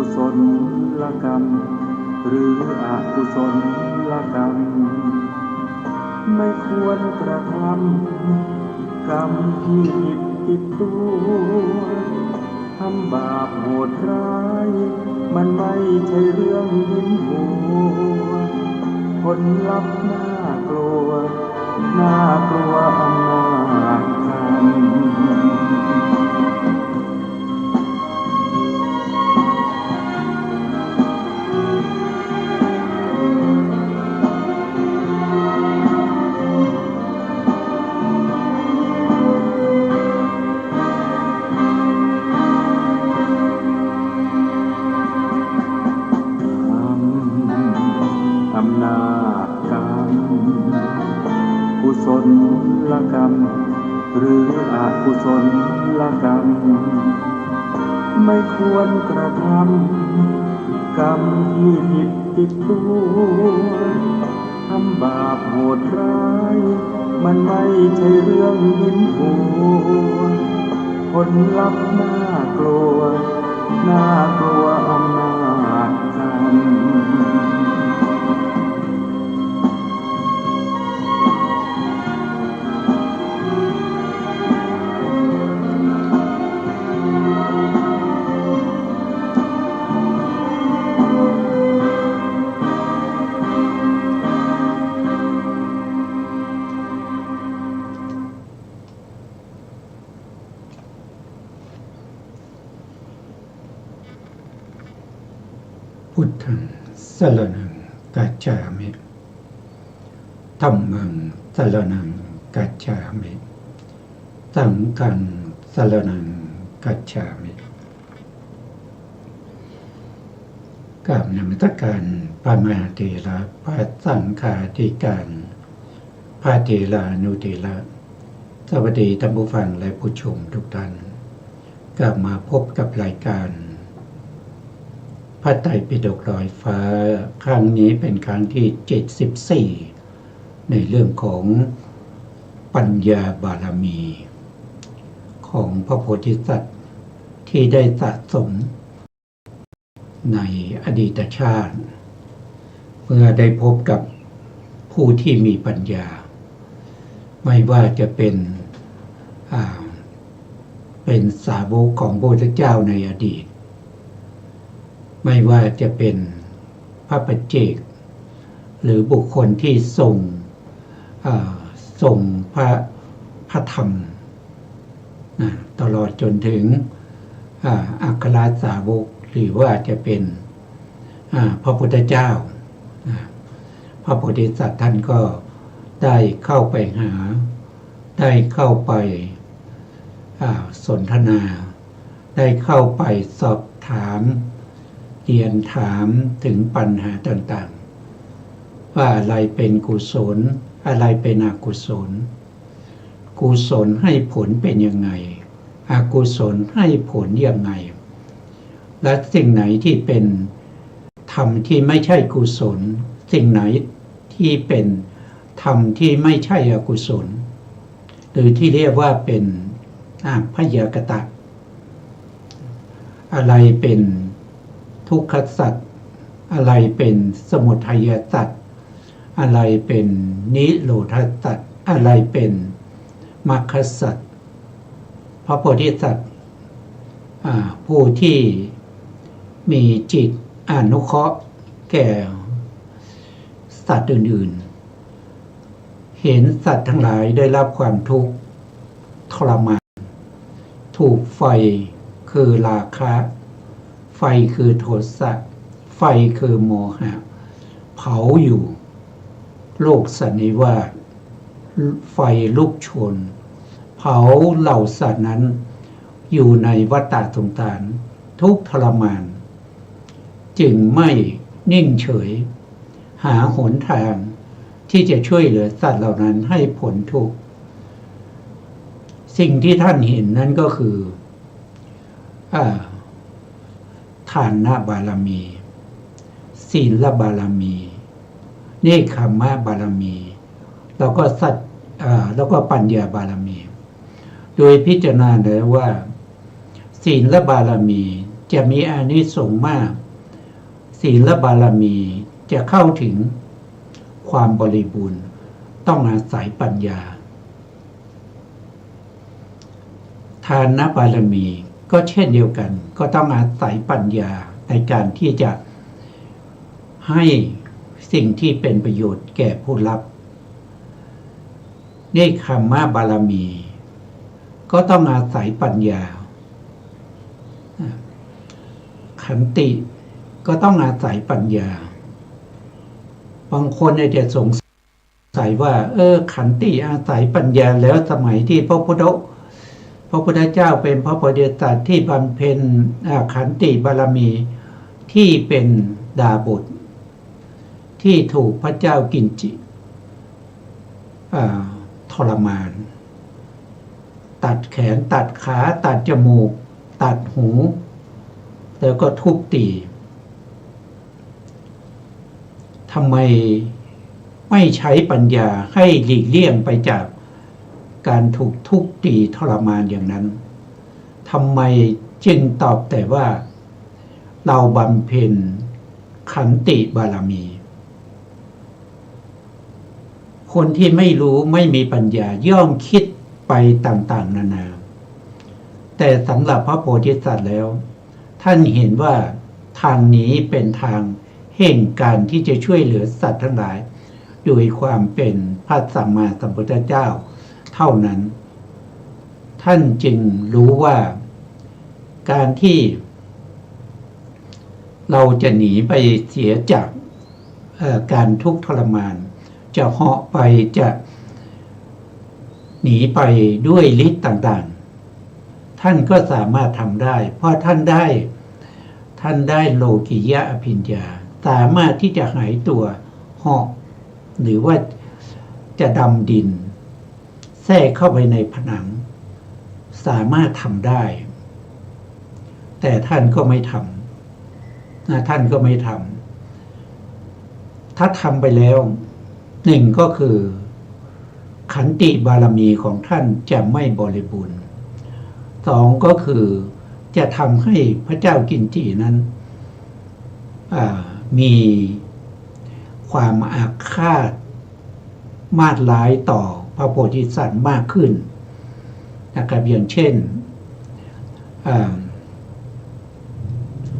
กุศลกรรม หรืออกุศลกรรม ไม่ควรกระทำกรรมที่ผิดติดตัวทำบาปโหดร้าย มันไม่ใช่เรื่องยิ้มหัวผลลัพธ์น่ากลัว น่ากลัวอำนาจกรรม กุศละกรรม ไม่ควรกระทำกรรมที่ผิดติดตัวทำบาปโหดร้าย มันไม่ใช่เรื่องยิ้มหัวผลลัพธ์น่ากลัว น่ากลัว สรนังกัจฉามิธัมมังสรนังกัจฉามิสังฆังสรนังกัจฉามิกราบนมัสการพระมหาเถระพระสังฆาธิการ พระเถรานุเถระสวัสดีท่านผู้ฟังและผู้ชมทุกท่านกลับมาพบกับรายการ พระไตรปิฎกลอยฟ้า ครั้งนี้เป็นครั้งที่ 74 ในเรื่องของปัญญาบารมี ของพระโพธิสัตว์ที่ได้สะสม ในอดีตชาติ เมื่อได้พบกับผู้ที่มีปัญญา ไม่ว่าจะเป็นเป็นสาวกของพระพุทธเจ้าในอดีต ไม่ว่าจะเป็นพระปัจเจก หรือบุคคลที่ส่งส่งพระพระธรรมนะตลอดจนถึงอัครสาวกหรือว่าจะเป็นพระพุทธเจ้านะพระโพธิสัตว์ท่านก็ได้เข้าไปหา ได้เข้าไปสนทนา ได้เข้าไปสอบถาม เรียนถามถึงปัญหาต่างๆ ว่าอะไรเป็นกุศล อะไรเป็นอกุศล กุศลให้ผลเป็นยังไง อกุศลให้ผลยังไง และสิ่งไหนที่เป็นธรรมที่ไม่ใช่กุศล สิ่งไหนที่เป็นธรรมที่ไม่ใช่อกุศล หรือที่เรียกว่าเป็นพยากตะ อะไรเป็น ทุกขสัตว์อะไรเป็นสมุทัยสัตว์อะไรเป็นนิโรธสัตว์อะไรเป็นมรรคสัตว์พระโพธิสัตว์ผู้ที่มีจิตอนุเคราะห์แก่สัตว์อื่น ๆ เห็นสัตว์ทั้งหลายได้รับความทุกข์ทรมาน ถูกไฟคือราคะ ไฟคือโทสะไฟคือโมหะ เผาอยู่ โลกสันนิวาสไฟลุกชน เผาเหล่าสัตว์นั้น อยู่ในวัฏฏะสงสาร ทุกทรมาน จึงไม่นิ่งเฉย หาหนทางที่จะช่วยเหลือสัตว์เหล่านั้นให้พ้นทุกสิ่งที่ท่านเห็นนั่นก็คืออา ทานนาบารมี ศีลบารมีเนคขมะบารมี แล้วก็สัตแล้วก็ปัญญาบารมี โดยพิจารณาแล้ว่า ศีลบารมีจะมีอานิสงส์มาก ศีลบารมีจะเข้าถึงความบริบูรณ์ต้องอาศัยปัญญา ทานบารมี ก็เช่นเดียวกัน ก็ต้องอาศัยปัญญาในการที่จะให้สิ่งที่เป็นประโยชน์แก่ผู้รับ นี่คำว่าบารมี ก็ต้องอาศัยปัญญา ขันติก็ต้องอาศัยปัญญา บางคนเนี่ยจะสงสัยว่า เออ ขันติอาศัยปัญญาแล้วสมัยที่พระพุทธ พระพุทธเจ้าเป็นพระโพธิสัตว์ที่บำเพ็ญขันติบารมีที่เป็นดาบทที่ถูกพระเจ้ากินจิทรมาน ตัดแขนตัดขาตัดจมูก ตัดหู แล้วก็ทุบตีทำไมไม่ใช้ปัญญาให้หลีกเลี่ยงไปจาก การถูกทุบตีทรมานอย่างนั้นทำไมจึงตอบแต่ว่า เราบำเพ็ญขันติบารมี คนที่ไม่รู้ไม่มีปัญญาย่อมคิดไปต่างๆ นานา แต่สำหรับพระโพธิสัตว์แล้ว ท่านเห็นว่าทางนี้เป็นทางแห่งการที่จะช่วยเหลือสัตว์ทั้งหลาย โดยความเป็นพระสัมมาสัมพุทธเจ้า เท่านั้น ท่านจึงรู้ว่า การที่เราจะหนีไปเสียจากการทุกข์ทรมาน จะเหาะไปจะหนีไปด้วยฤทธิ์ต่างๆ ท่านก็สามารถทำได้ เพราะท่านได้ ท่านได้โลกิยะอภิญญา สามารถที่จะหายตัวเหาะหรือว่าจะดำดิน แทรกเข้าไปในผนัง สามารถทำได้ แต่ท่านก็ไม่ทำนะท่านก็ไม่ทำถ้าทำไปแล้วหนึ่งก็คือ ขันติบารมีของท่านจะไม่บริบูรณ์สองก็คือจะทำให้พระเจ้ากินจีนั้นมีความอาฆาตมาดร้ายต่อ พระโพธิสัตว์มากขึ้นนะครับอย่างเช่น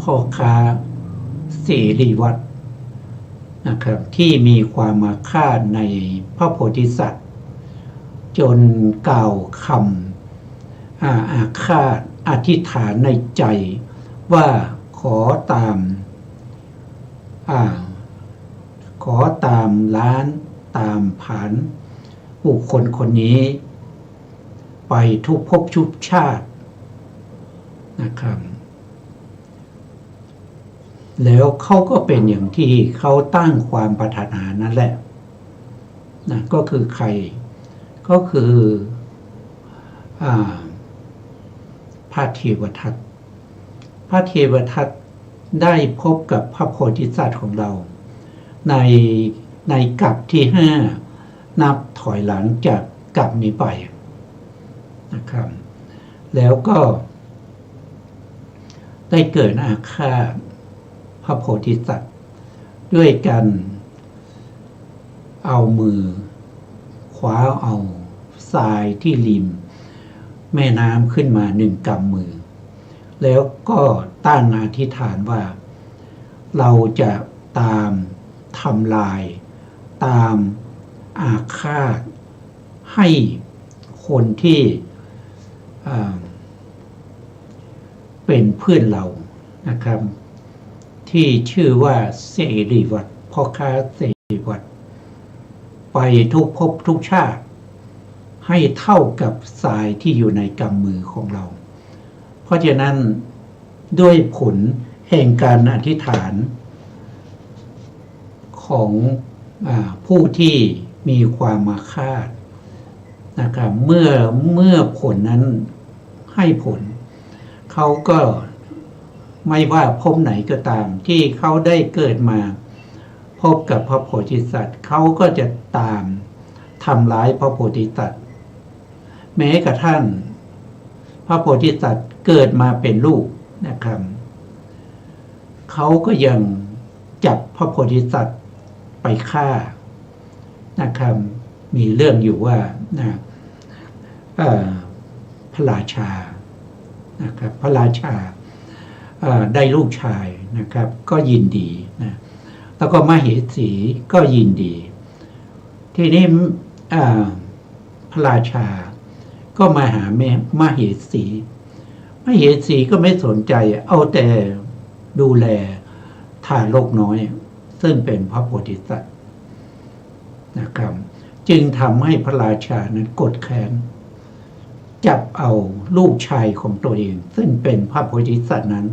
พ่อค้าเสรีวัตรนะครับที่มีความอาฆาตในพระโพธิสัตว์ จนกล่าวคำอาอาฆาตอธิษฐานในใจว่าขอตามอาขอตามล้านตามผัน บุคคลคนนี้ ไปทุกภพชุบชาตินะครับ แล้วเขาก็เป็นอย่างที่เขาตั้งความปรารถนานั่นแหละนะก็คือใครก็คืออพระเทวทัตพระเทวทัตได้พบกับพระโพธิสัตว์ของเรา ในในกับที่ห้า นับถอยหลังจากกลับนี้ไปนะครับ แล้วก็ ได้เกิดอาฆาตพระโพธิสัตว์ ด้วยกันเอามือคว้าเอาทรายที่ริม แม่น้ำขึ้นมาหนึ่งกำมือ แล้วก็ตั้งอธิษฐานว่า เราจะตามทำลาย ตาม อาฆาตให้คนที่เป็นเพื่อนเรานะครับ ที่ชื่อว่าเสรีวัตรพ่อค้าเสรีวัตรไปทุกภพทุกชาติ ให้เท่ากับทรายที่อยู่ในกำมือของเรา เพราะฉะนั้นด้วยผลแห่งการอธิษฐานของอผู้ที่ มีความมาคาดนะครับเมื่อเมื่อผลนั้นให้ผล เขาก็ไม่ว่าพบไหนก็ตาม ที่เขาได้เกิดมา พบกับพระโพธิสัตว์เขาก็จะตามทำร้ายพระโพธิสัตว์แม้กระทั่งพระโพธิสัตว์เกิดมาเป็นลูกนะครับเขาก็ยังจับพระโพธิสัตว์ไปฆ่า นะครับมีเรื่องอยู่ว่านะพระราชานะครับพระราชาได้ลูกชายนะครับ ก็ยินดีนะแล้วก็มเหสีก็ยินดี ทีนี้เอ่อพระราชาก็มาหาแม่มเหสีมเหสีก็ไม่สนใจ เอาแต่ดูแลทารกน้อย ซึ่งเป็นพระโพธิสัตว์ นะครับ จึงทำให้พระราชานั้นกดแค้นจับเอาลูกชายของตัวเอง ซึ่งเป็นพระโพธิสัตว์นั้น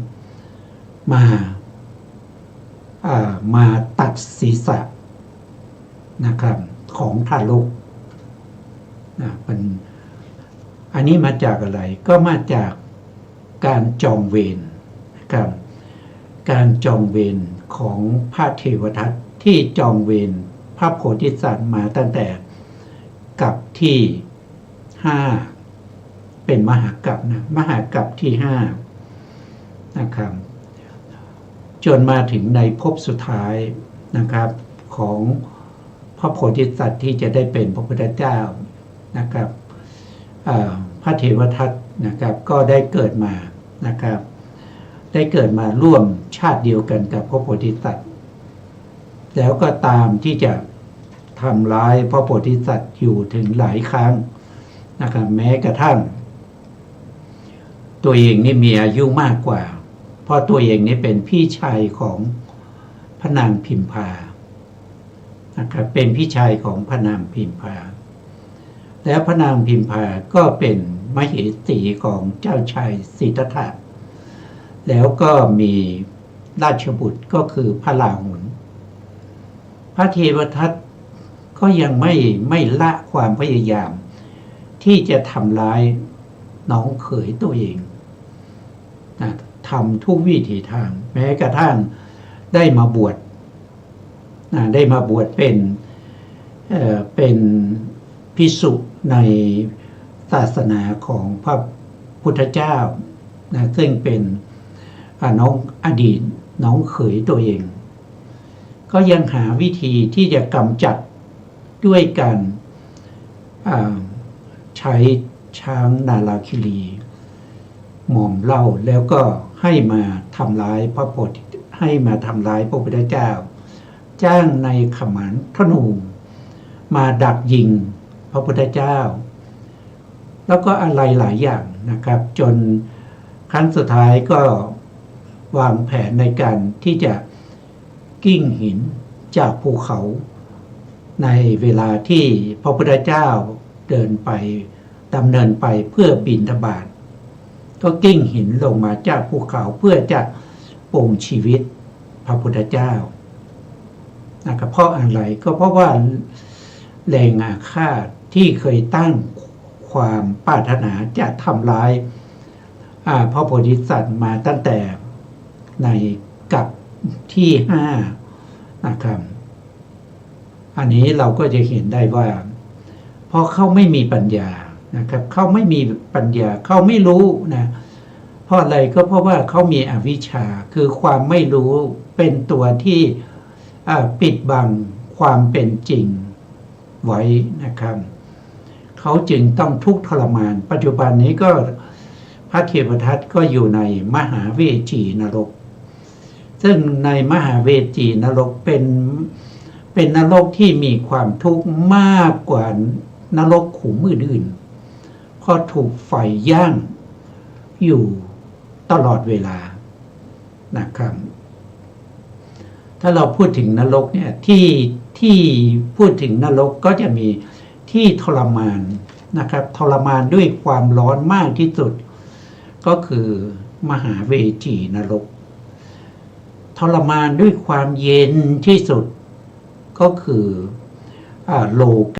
มาามาตัดศีรษะนะครับของทารกนะเป็นอันนี้มาจากอะไรก็มาจากการจองเวรนะครับการจองเวรของพระเทวทัตที่จองเวร พระโพธิสัตว์มาตั้งแต่กับที่ห้าเป็นมหากัปนะมหากัปที่ห้านะครับจนมาถึงในภพสุดท้ายนะครับของพระโพธิสัตว์ที่จะได้เป็นพระพุทธเจ้านะครับพระเทวทัตนะครับก็ได้เกิดมานะครับได้เกิดมาร่วมชาติเดียวกันกับพระโพธิสัตว์ แล้วก็ตามที่จะ ทำร้ายพระโพธิสัตว์อยู่ถึงหลายครั้งนะครับแม้กระทั่ง ตัวเองนี่มีอายุมากกว่า เพราะตัวเองนี่เป็นพี่ชายของพระนางพิมพานะครับเป็นพี่ชายของพระนางพิมพา แล้วพระนางพิมพาก็เป็นมเหสีของเจ้าชายสิทธัตถะแล้วก็มีราชบุตรก็คือพระลาหุนพระเทวทัต ก็ยังไม่ไม่ละความพยายาม ที่จะทำร้ายน้องเขยตัวเองนะทำทุกวิถีทาง แม้กระทั่งได้มาบวชนะได้มาบวชเป็นเเป็นพิสุในศาสนาของพระพุทธเจ้านะซึ่งเป็นน้องอดีตน้องเขยตัวเอง ก็ยังหาวิธีที่จะกำจัด ด้วยการใช้ช้างนาลาคิรีหม่อมเล่าแล้วก็ให้มาทำร้ายพระโพธิให้มาทำร้ายพระพุทธเจ้า จ้างในขมันธนูมาดักยิงพระพุทธเจ้า แล้วก็อะไรหลายอย่างนะครับ จนครั้งสุดท้ายก็วางแผนในการที่จะกิ้งหินจากภูเขา ในเวลาที่พระพุทธเจ้าเดินไปดำเนินไปเพื่อบินทบาทก็กิ้งหินลงมาจากภูเขาเพื่อจะปลงชีวิตพระพุทธเจ้านะครับเพราะอะไรก็เพราะว่าแรงอาฆาตที่เคยตั้งความปรารถนาจะทำร้ายพระโพธิสัตว์มาตั้งแต่ในกับที่ห้านะครับ อันนี้เราก็จะเห็นได้ว่าพราะเขาไม่มีปัญญานะครับเขาไม่มีปัญญาเขาไม่รู้นะเพราะอะไรก็เพราะว่าเขามีอวิชชาคือความไม่รู้เป็นตัวที่ปิดบังความเป็นจริงไว้นะครับเขาจึงต้องทุกข์ทรมาน ปัจจุบันนี้ก็พระเทวทัตก็อยู่ในมหาเวจีนรก ซึ่งในมหาเวจีนรกเป็น เป็นนรกที่มีความทุกข์มากกว่านรกขุมอื่นๆเพราะถูกไฟย่างอยู่ตลอดเวลานะครับ ถ้าเราพูดถึงนรกเนี่ยที่ที่พูดถึงนรกก็จะมีที่ทรมานนะครับ ทรมานด้วยความร้อนมากที่สุด ก็คือมหาเวจีนรก ทรมานด้วยความเย็นที่สุด ก็คือโล